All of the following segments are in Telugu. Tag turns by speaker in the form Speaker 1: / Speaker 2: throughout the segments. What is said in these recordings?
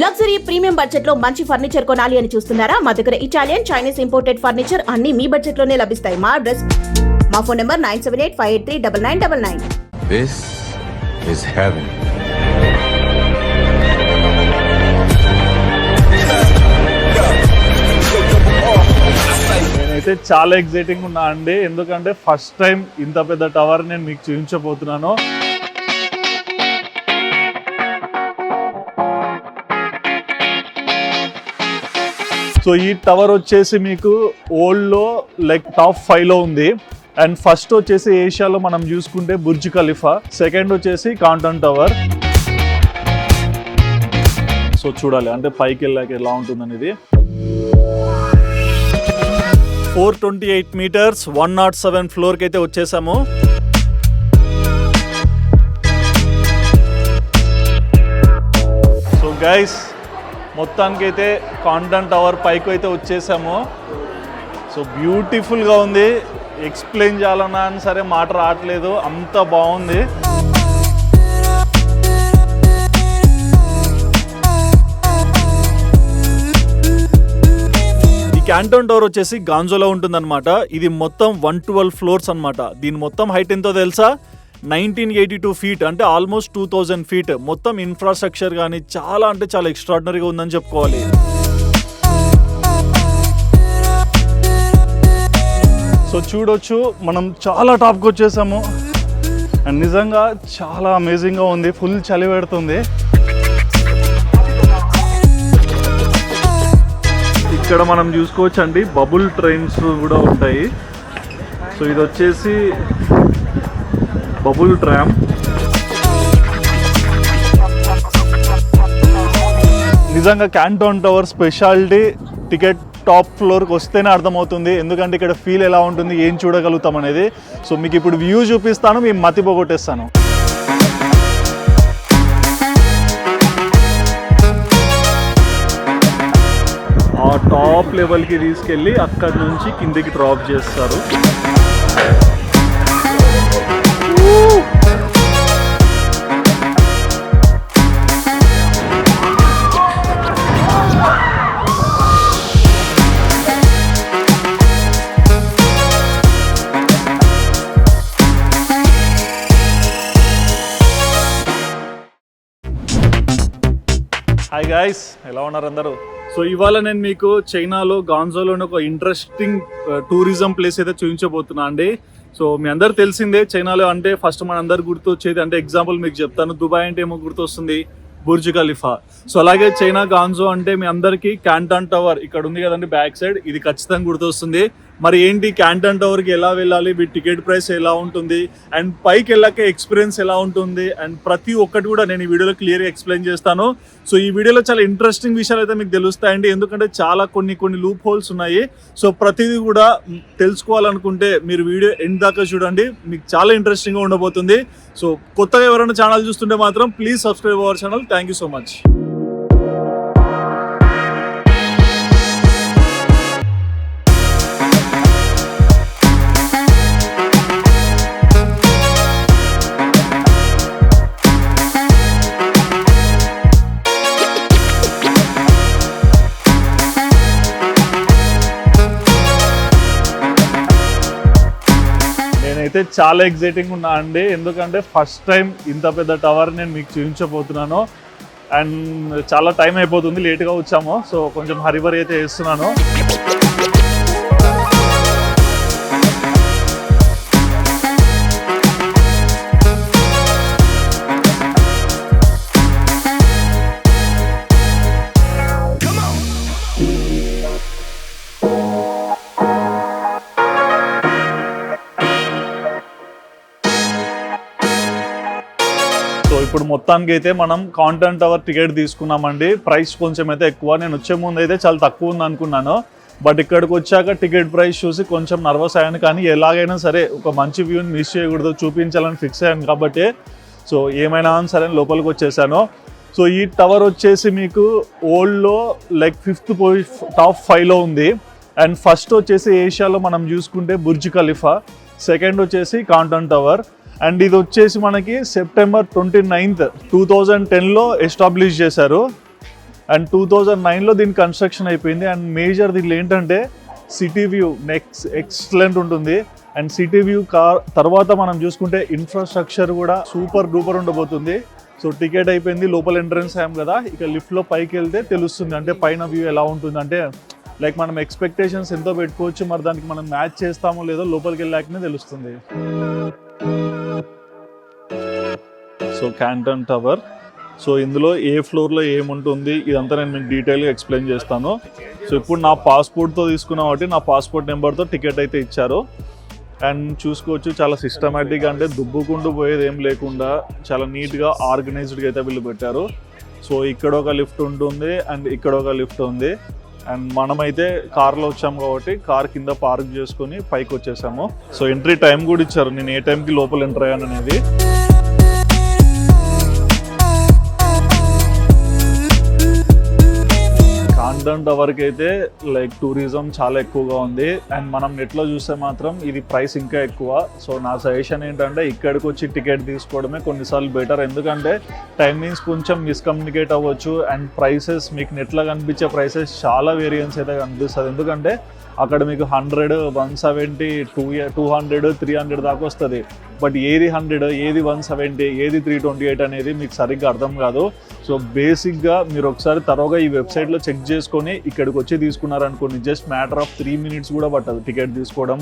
Speaker 1: లగ్జరీ ప్రీమియం బడ్జెట్లో మంచి ఫర్నిచర్ కొనాలి అని చూస్తున్నారా? మా దగ్గర ఇటాలియన్ చైనీస్ ఇంపోర్టెడ్ ఫర్నిచర్ అన్ని మీ బడ్జెట్లోనే లభిస్తాయి. మా అడ్రస్ మా phone number nine seven eight five eight three double nine double nine.
Speaker 2: This is heaven.
Speaker 3: నేనైతే చాలా ఎగ్జైటింగ్ ఉన్నా అండి. ఎందుకంటే ఫస్ట్ టైం ఇంత పెద్ద టవర్ నేను మీకు చూపించబోతున్నాను. సో ఈ టవర్ వచ్చేసి మీకు ఓల్డ్లో లైక్ టాప్ ఫైవ్లో ఉంది. అండ్ ఫస్ట్ వచ్చేసి ఏషియాలో మనం చూసుకుంటే బుర్జ్ ఖలీఫా సెకండ్ వచ్చేసి కాంటన్ టవర్. సో చూడాలి అంటే పైకి వెళ్ళాక ఎలా ఉంటుంది అనేది four twenty eight metres one nought seven ఫ్లోర్కి అయితే వచ్చేసాము. సో గైస్ మొత్తానికి అయితే కాంటన్ టవర్ పైకి అయితే వచ్చేసాము. సో బ్యూటిఫుల్గా ఉంది. ఎక్స్ప్లెయిన్ చేయాలన్నా అని సరే మాట రావట్లేదు. అంత బాగుంది. క్యాంటోన్ టవర్ వచ్చేసి గాంజోలో ఉంటుందన్నమాట. ఇది మొత్తం వన్ ట్వెల్వ్ ఫ్లోర్స్ అన్నమాట. దీని మొత్తం హైట్ ఎంతో తెలుసా? నైన్టీన్ ఎయిటీ టూ ఫీట్ అంటే ఆల్మోస్ట్ టూ థౌజండ్ ఫీట్ మొత్తం ఇన్ఫ్రాస్ట్రక్చర్ కానీ చాలా అంటే చాలా ఎక్స్ట్రాడినరీగా ఉందని చెప్పుకోవాలి. సో చూడొచ్చు మనం చాలా టాప్కి వచ్చేసాము. అండ్ నిజంగా చాలా అమేజింగ్గా ఉంది ఫుల్ చలి పెడుతుంది. ఇక్కడ మనం చూసుకోవచ్చు అండి బబుల్ ట్రైన్స్ కూడా ఉంటాయి. సో ఇది వచ్చేసి బబుల్ ట్రామ్. నిజంగా Canton tower speciality ticket top ఫ్లోర్కి వస్తేనే అర్థమవుతుంది. ఎందుకంటే ఇక్కడ ఫీల్ ఎలా ఉంటుంది ఏం చూడగలుగుతాం అనేది. సో మీకు ఇప్పుడు వ్యూ చూపిస్తాను మేము మతి పోగొట్టేస్తాను. ఆ టాప్ లెవెల్కి తీసుకెళ్ళి అక్కడి నుంచి కిందికి డ్రాప్ చేస్తారు. హాయ్ గాయస్ ఎలా ఉన్నారు అందరూ? సో ఇవాళ నేను మీకు చైనాలో గాన్జోలోని ఒక ఇంట్రెస్టింగ్ టూరిజం ప్లేస్ అయితే చూపించబోతున్నా అండి. సో మీ అందరు తెలిసిందే చైనాలో అంటే ఫస్ట్ మన అందరు గుర్తొచ్చేది అంటే ఎగ్జాంపుల్ మీకు చెప్తాను. దుబాయ్ అంటే ఏమో గుర్తొస్తుంది? Burj Khalifa. సో అలాగే చైనా గాన్జో అంటే మీ అందరికీ క్యాంటాన్ టవర్ ఇక్కడ ఉంది కదండి బ్యాక్ సైడ్ ఇది ఖచ్చితంగా గుర్తొస్తుంది. మరి ఏంటి క్యాంటన్ టవర్కి ఎలా వెళ్ళాలి? మీ టికెట్ ప్రైస్ ఎలా ఉంటుంది? అండ్ పైకి వెళ్ళాక ఎక్స్పీరియన్స్ ఎలా ఉంటుంది? అండ్ ప్రతి ఒక్కటి కూడా నేను ఈ వీడియోలో క్లియర్గా ఎక్స్ప్లెయిన్ చేస్తాను. సో ఈ వీడియోలో చాలా ఇంట్రెస్టింగ్ విషయాలు అయితే మీకు తెలుస్తాయండి. ఎందుకంటే చాలా కొన్ని కొన్ని లూప్ హోల్స్ ఉన్నాయి. సో ప్రతిదీ కూడా తెలుసుకోవాలనుకుంటే మీరు వీడియో ఎండ్ దాకా చూడండి. మీకు చాలా ఇంట్రెస్టింగ్గా ఉండబోతుంది. సో కొత్తగా ఎవరైనా ఛానల్ చూస్తుంటే మాత్రం please subscribe our channel thank you so much చాలా ఎగ్జైటింగ్ ఉన్నా అండి. ఎందుకంటే ఫస్ట్ టైం ఇంత పెద్ద టవర్ నేను మీకు చూపించబోతున్నాను. అండ్ చాలా టైం అయిపోతుంది లేట్గా వచ్చాము. సో కొంచెం హరిబరి అయితే చేస్తున్నాను మొత్తానికి అయితే మనం కాంటెంట్ టవర్ టికెట్ తీసుకున్నామండి. ప్రైస్ కొంచెం అయితే ఎక్కువ. నేను వచ్చే ముందు అయితే చాలా తక్కువ ఉంది అనుకున్నాను బట్ ఇక్కడికి వచ్చాక టికెట్ ప్రైస్ చూసి కొంచెం నర్వస్ అయ్యాను. కానీ ఎలాగైనా సరే ఒక మంచి వ్యూని మిస్ చేయకూడదు. చూపించాలని ఫిక్స్ అయ్యాను కాబట్టి. సో ఏమైనా అని సరే లోపలికి వచ్చేసాను. సో ఈ టవర్ వచ్చేసి మీకు ఓల్డ్లో లైక్ ఫిఫ్త్ పొజి టాప్ ఫైవ్లో ఉంది. అండ్ ఫస్ట్ వచ్చేసి ఏషియాలో మనం చూసుకుంటే బుర్జ్ ఖలీఫా సెకండ్ వచ్చేసి కాంటన్ టవర్ అండ్ ఇది వచ్చేసి మనకి September twenty ninth two thousand టెన్లో ఎస్టాబ్లిష్ చేశారు. అండ్ టూ థౌజండ్ నైన్లో దీని కన్స్ట్రక్షన్ అయిపోయింది. అండ్ మేజర్ దీనిలో ఏంటంటే సిటీ వ్యూ నెక్స్ట్ ఎక్సలెంట్ ఉంటుంది. అండ్ సిటీ వ్యూ కార్ తర్వాత మనం చూసుకుంటే ఇన్ఫ్రాస్ట్రక్చర్ కూడా సూపర్ డూపర్ ఉండబోతుంది. సో టికెట్ అయిపోయింది లోపల ఎంట్రన్స్ అయ్యాం కదా. ఇక లిఫ్ట్లో పైకి వెళ్తే తెలుస్తుంది. అంటే పైన వ్యూ ఎలా ఉంటుంది అంటే లైక్ మనం ఎక్స్పెక్టేషన్స్ ఎంతో పెట్టుకోవచ్చు. మరి దానికి మనం మ్యాచ్ చేస్తామో లేదో లోపలికి వెళ్ళాకనే తెలుస్తుంది. సో క్యాంటన్ టవర్ సో ఇందులో ఏ ఫ్లోర్లో ఏముంటుంది ఇదంతా నేను మీకు డీటెయిల్గా ఎక్స్ప్లెయిన్ చేస్తాను. సో ఇప్పుడు నా పాస్పోర్ట్తో తీసుకున్నా కాబట్టి నా పాస్పోర్ట్ నెంబర్తో టికెట్ అయితే ఇచ్చారు. అండ్ చూసుకోవచ్చు చాలా సిస్టమేటిక్గా అంటే దుబ్బుకుంటూ పోయేది ఏం లేకుండా చాలా నీట్గా ఆర్గనైజ్డ్గా అయితే వీళ్ళు పెట్టారు. సో ఇక్కడ ఒక లిఫ్ట్ ఉంటుంది అండ్ ఇక్కడ ఒక లిఫ్ట్ ఉంది. అండ్ మనమైతే కార్లో వచ్చాము కాబట్టి కార్ కింద పార్క్ చేసుకొని పైకి వచ్చేసాము. సో ఎంట్రీ టైం కూడా ఇచ్చారు. నేను ఏ టైంకి లోపల ఎంటర్ అయ్యాను అనేది. కాండన్ వరకైతే అయితే లైక్ టూరిజం చాలా ఎక్కువగా ఉంది. అండ్ మనం నెట్లో చూస్తే మాత్రం ఇది ప్రైస్ ఇంకా ఎక్కువ. సో నా సజెషన్ ఏంటంటే ఇక్కడికి వచ్చి టికెట్ తీసుకోవడమే కొన్నిసార్లు బెటర్ ఎందుకంటే టైమింగ్స్ కొంచెం మిస్కమ్యూనికేట్ అవ్వచ్చు. అండ్ ప్రైసెస్ మీకు నెట్లో కనిపించే ప్రైసెస్ చాలా వేరియన్స్ అయితే కనిపిస్తుంది. ఎందుకంటే అక్కడ మీకు hundred one seventy two two hundred three hundred దాకా వస్తుంది. బట్ ఏది హండ్రెడ్ ఏది వన్ సెవెంటీ ఏది త్రీ ట్వంటీ ఎయిట్ అనేది మీకు సరిగ్గా అర్థం కాదు. సో బేసిక్గా మీరు ఒకసారి తరోగా ఈ వెబ్సైట్లో చెక్ చేసుకొని ఇక్కడికి వచ్చి తీసుకున్నారనుకోండి just matter of three minutes కూడా పట్టదు టికెట్ తీసుకోవడం.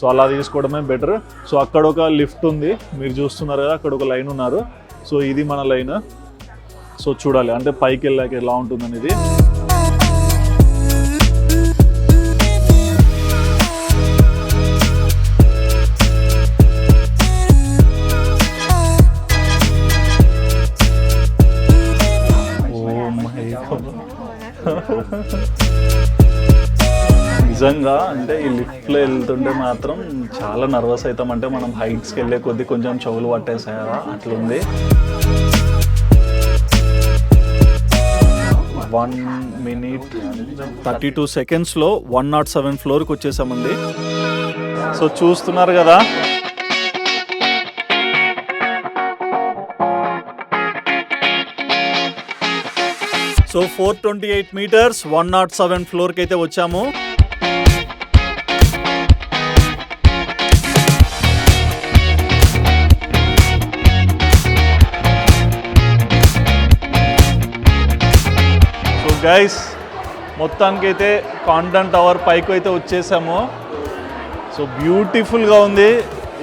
Speaker 3: సో అలా తీసుకోవడమే బెటర్. సో అక్కడ ఒక లిఫ్ట్ ఉంది మీరు చూస్తున్నారు కదా అక్కడ ఒక లైన్ ఉన్నారు. సో ఇది మన లైన్. సో చూడాలి అంటే పైకి వెళ్ళాక ఎలా ఉంటుంది అనేది నిజంగా అంటే ఈ లిఫ్ట్లో వెళ్తుంటే మాత్రం చాలా నర్వస్ అవుతాం. అంటే మనం హైట్స్కి వెళ్ళే కొద్దీ కొంచెం చెవులు పట్టేసారా అట్లుంది. వన్ మినిట్ థర్టీ టూ సెకండ్స్లో వన్ నాట్ సెవెన్ ఫ్లోర్కి వచ్చేసామండి. సో చూస్తున్నారు కదా? So four twenty eight metres one nought seven ఫ్లోర్కి అయితే వచ్చాము. గైస్ మొత్తానికైతే కాంటెంట్ టవర్ పైకి అయితే వచ్చేసాము. సో బ్యూటిఫుల్గా ఉంది.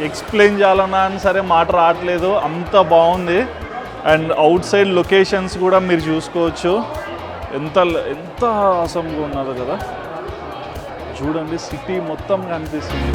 Speaker 3: ఎక్స్ప్లెయిన్ చేయాలన్నా అని సరే మాట రావట్లేదు. అంత బాగుంది. అండ్ అవుట్ సైడ్ లొకేషన్స్ కూడా మీరు చూసుకోవచ్చు. ఎంత ఎంత అసంగా ఉన్నది కదా. చూడండి సిటీ మొత్తం కనిపిస్తుంది.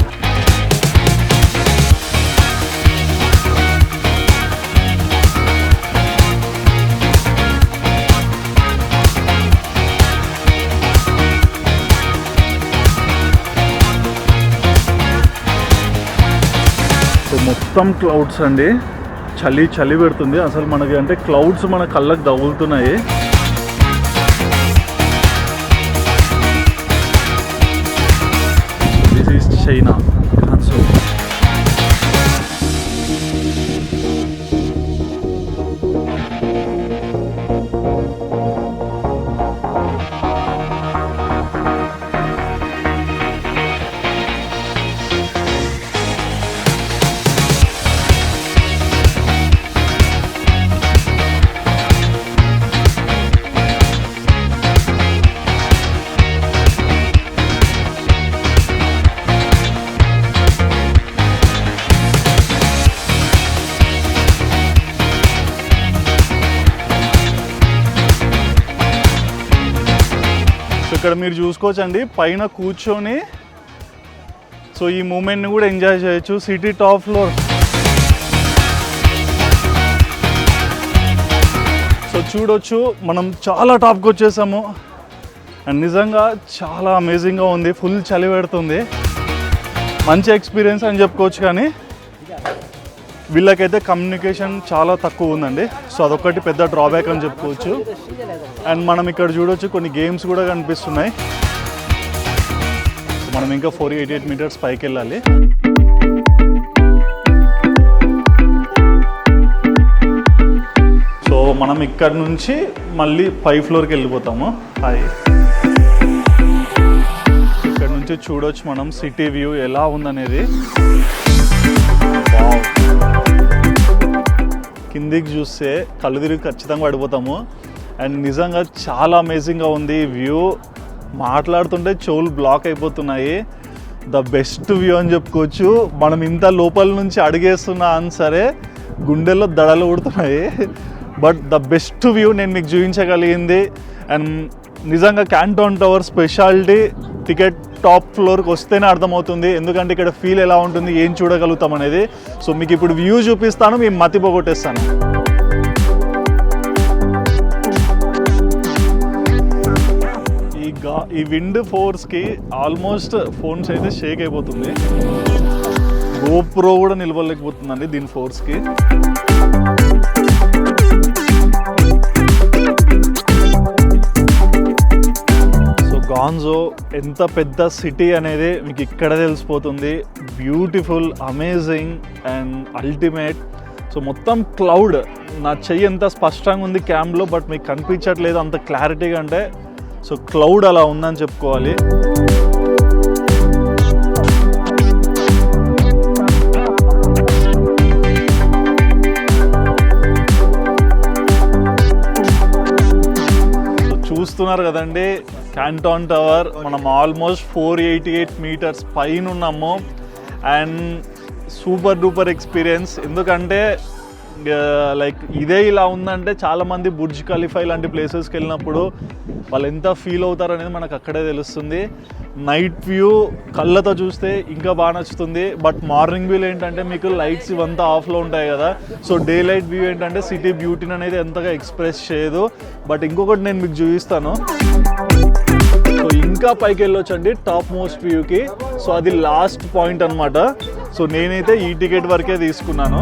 Speaker 3: సో మొత్తం క్లౌడ్స్ అండి. చలి చలి పెడుతుంది. అసలు మనకి అంటే క్లౌడ్స్ మన కళ్ళకు తగులుతున్నాయి. ఇక్కడ మీరు చూసుకోవచ్చండి. పైన కూర్చొని సో ఈ మూమెంట్ని కూడా ఎంజాయ్ చేయొచ్చు. City top floor. సో చూడొచ్చు మనం చాలా టాప్కి వచ్చేసాము. అండ్ నిజంగా చాలా అమేజింగ్గా ఉంది. ఫుల్ చలి పెడుతుంది. మంచి ఎక్స్పీరియన్స్ అని చెప్పుకోవచ్చు కానీ వీళ్ళకైతే కమ్యూనికేషన్ చాలా తక్కువ ఉందండి. సో అదొకటి పెద్ద డ్రాబ్యాక్ అని చెప్పుకోవచ్చు. అండ్ మనం ఇక్కడ చూడొచ్చు కొన్ని గేమ్స్ కూడా కనిపిస్తున్నాయి. మనం ఇంకా ఫోర్ ఎయిటీ ఎయిట్ మీటర్స్ పైకి వెళ్ళాలి. సో మనం ఇక్కడ నుంచి మళ్ళీ పై ఫ్లోర్కి వెళ్ళిపోతాము. హాయ్ ఇక్కడ నుంచి చూడొచ్చు మనం సిటీ వ్యూ ఎలా ఉందనేది. కిందికి చూస్తే కళ్ళు తిరిగి ఖచ్చితంగా పడిపోతాము. అండ్ నిజంగా చాలా అమేజింగ్గా ఉంది వ్యూ. మాట్లాడుతుంటే చెవులు బ్లాక్ అయిపోతున్నాయి. ద బెస్ట్ వ్యూ అని చెప్పుకోవచ్చు. మనం ఇంత లోపల నుంచి అడిగేస్తున్నా అని సరే గుండెల్లో దడలు ఉడుతున్నాయి బట్ ద బెస్ట్ వ్యూ నేను మీకు చూపించగలిగింది. అండ్ నిజంగా Canton tower speciality ticket top ఫ్లోర్కి వస్తేనే అర్థమవుతుంది. ఎందుకంటే ఇక్కడ ఫీల్ ఎలా ఉంటుంది ఏం చూడగలుగుతాం అనేది. సో మీకు ఇప్పుడు వ్యూ చూపిస్తాను మేము మతి పోగొట్టేస్తాను. ఈ గా ఈ విండ్ ఫోర్స్కి ఆల్మోస్ట్ ఫోన్స్ అయితే షేక్ అయిపోతుంది. గోప్రో కూడా నిలవలేకపోతుందండి దీని ఫోర్స్కి గాన్జో ఎంత పెద్ద సిటీ అనేది మీకు ఇక్కడ తెలిసిపోతుంది. Beautiful amazing and ultimate so మొత్తం క్లౌడ్ నా చెయ్యి ఎంత స్పష్టంగా ఉంది క్యాంప్లో బట్ మీకు కనిపించట్లేదు అంత క్లారిటీగా అంటే. సో క్లౌడ్ అలా ఉందని చెప్పుకోవాలి. చూస్తున్నారు కదండి క్యాంటాన్ టవర్ మనం almost four eighty eight meters పైన ఉన్నాము. అండ్ సూపర్ డూపర్ ఎక్స్పీరియన్స్ ఎందుకంటే లైక్ ఇదే ఇలా ఉందంటే చాలామంది బుర్జ్ ఖలీఫా ఇలాంటి ప్లేసెస్కి వెళ్ళినప్పుడు వాళ్ళు ఎంత ఫీల్ అవుతారు అనేది మనకు అక్కడే తెలుస్తుంది. నైట్ వ్యూ కళ్ళతో చూస్తే ఇంకా బాగా నచ్చుతుంది. బట్ మార్నింగ్ వ్యూ ఏంటంటే మీకు లైట్స్ ఇవంతా ఆఫ్లో ఉంటాయి కదా. సో డే లైట్ వ్యూ ఏంటంటే సిటీ బ్యూటీని అనేది ఎంతగా ఎక్స్ప్రెస్ చేయదు. బట్ ఇంకొకటి నేను మీకు చూపిస్తాను. సో ఇంకా పైకి వెళ్ళొచ్చండి టాప్ మోస్ట్ వ్యూకి. సో అది లాస్ట్ పాయింట్ అన్నమాట. సో నేనైతే ఈ టికెట్ వరకే తీసుకున్నాను.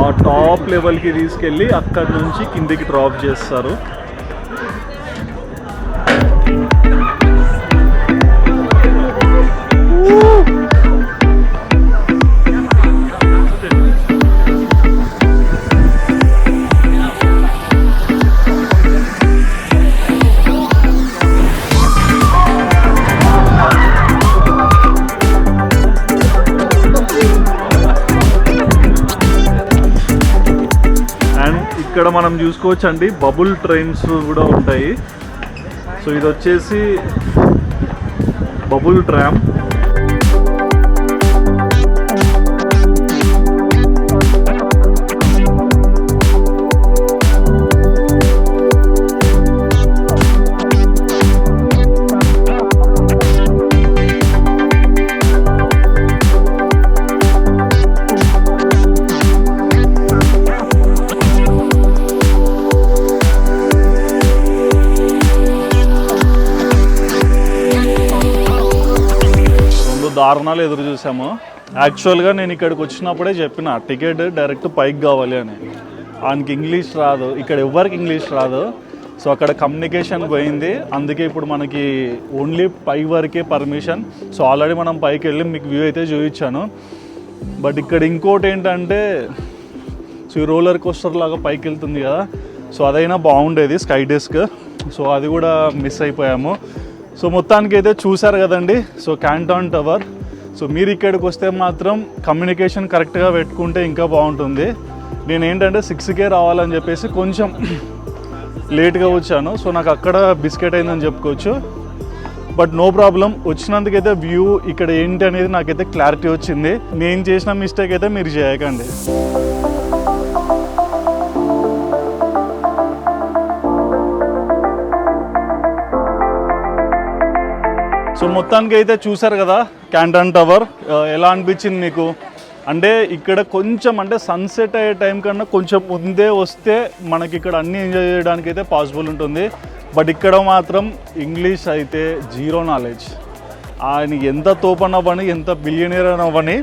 Speaker 3: ఆ టాప్ లెవెల్కి తీసుకెళ్ళి అక్కడ నుంచి కిందికి డ్రాప్ చేస్తారు. మనం అండి బబుల్ ట్రైన్స్ కూడా ఉంటాయి. సో ఇది వచ్చేసి బబుల్ ట్రామ్. దారుణాలు ఎదురు చూసాము. యాక్చువల్గా నేను ఇక్కడికి వచ్చినప్పుడే చెప్పిన టికెట్ డైరెక్ట్ పైకి కావాలి అని. ఆయనకి ఇంగ్లీష్ రాదు. ఇక్కడ ఎవ్వరికి ఇంగ్లీష్ రాదు. సో అక్కడ కమ్యూనికేషన్ పోయింది. అందుకే ఇప్పుడు మనకి ఓన్లీ పై వరకే పర్మిషన్ సో ఆల్రెడీ మనం పైకి వెళ్ళి మీకు వ్యూ అయితే చూపించాను. బట్ ఇక్కడ ఇంకోటి ఏంటంటే సో ఈ రోలర్ కోస్టర్ లాగా పైకి వెళ్తుంది కదా. సో అదైనా బాగుండేది స్కై డెస్క్ సో అది కూడా మిస్ అయిపోయాము. సో మొత్తానికి అయితే చూసారు కదండి. సో క్యాంటాన్ టవర్ సో మీరు ఇక్కడికి వస్తే మాత్రం కమ్యూనికేషన్ కరెక్ట్గా పెట్టుకుంటే ఇంకా బాగుంటుంది. నేను ఏంటంటే సిక్స్కే రావాలని చెప్పేసి కొంచెం లేట్గా వచ్చాను. సో నాకు అక్కడ బిస్కెట్ అయిందని చెప్పుకోవచ్చు. బట్ నో ప్రాబ్లం వచ్చినందుకైతే వ్యూ ఇక్కడ ఏంటి అనేది నాకైతే క్లారిటీ వచ్చింది. నేను చేసిన మిస్టేక్ అయితే మీరు చేయకండి. సో మొత్తానికి అయితే చూసారు కదా క్యాంటన్ టవర్ ఎలా అనిపించింది మీకు? అంటే ఇక్కడ కొంచెం అంటే సన్సెట్ అయ్యే టైం కన్నా కొంచెం ముందే వస్తే మనకి ఇక్కడ అన్ని ఎంజాయ్ చేయడానికి అయితే పాసిబుల్ ఉంటుంది. బట్ ఇక్కడ మాత్రం ఇంగ్లీష్ అయితే జీరో నాలెడ్జ్ ఆయన ఎంత తోపనవ్వని ఎంత బిలియనీర్ అవ్వని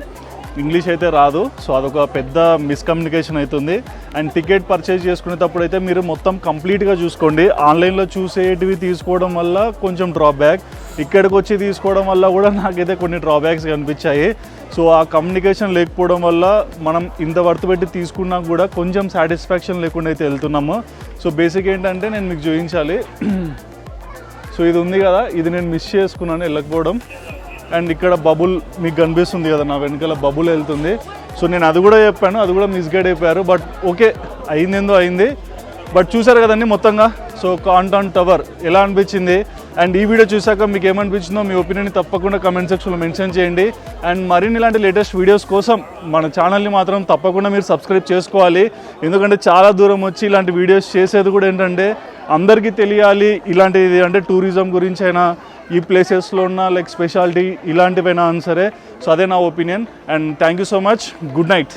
Speaker 3: ఇంగ్లీష్ అయితే రాదు. సో అదొక పెద్ద మిస్కమ్యూనికేషన్ అవుతుంది అండ్ టికెట్ పర్చేజ్ చేసుకునేటప్పుడు అయితే మీరు మొత్తం కంప్లీట్గా చూసుకోండి. ఆన్లైన్లో చూసేటివి తీసుకోవడం వల్ల కొంచెం డ్రాబ్యాక్ ఇక్కడికి వచ్చి తీసుకోవడం వల్ల కూడా నాకైతే కొన్ని డ్రాబ్యాక్స్ కనిపించాయి. సో ఆ కమ్యూనికేషన్ లేకపోవడం వల్ల మనం ఇంత వర్త్ పెట్టి తీసుకున్నా కూడా కొంచెం సాటిస్ఫాక్షన్ లేకుండా అయితే వెళ్తున్నాము. సో బేసిక్ ఏంటంటే నేను మీకు చూపించాలి. సో ఇది ఉంది కదా. ఇది నేను మిస్ చేసుకున్నాను వెళ్ళకపోవడం. అండ్ ఇక్కడ బబుల్ మీకు కనిపిస్తుంది కదా నా వెనకాల బబుల్ వెళ్తుంది. సో నేను అది కూడా చెప్పాను అది కూడా మిస్గైడ్ అయిపోయారు. బట్ ఓకే అయిందేందో అయింది. బట్ చూసారు కదండి మొత్తంగా? సో కాంటాన్ టవర్ ఎలా అనిపించింది? అండ్ ఈ వీడియో చూసాక మీకు ఏమనిపించిందో మీ ఒపీనియన్ తప్పకుండా కమెంట్ సెక్షన్లో మెన్షన్ చేయండి. అండ్ మరిన్ని ఇలాంటి లేటెస్ట్ వీడియోస్ కోసం మన ఛానల్ని మాత్రం తప్పకుండా మీరు సబ్స్క్రైబ్ చేసుకోవాలి. ఎందుకంటే చాలా దూరం వచ్చి ఇలాంటి వీడియోస్ చేసేది కూడా ఏంటంటే అందరికీ తెలియాలి ఇలాంటిది అంటే టూరిజం గురించి అయినా ఈ ప్లేసెస్లో ఉన్న లైక్ స్పెషాలిటీ ఇలాంటివైనా సరే. సో అదే నా opinion and thank you so much good night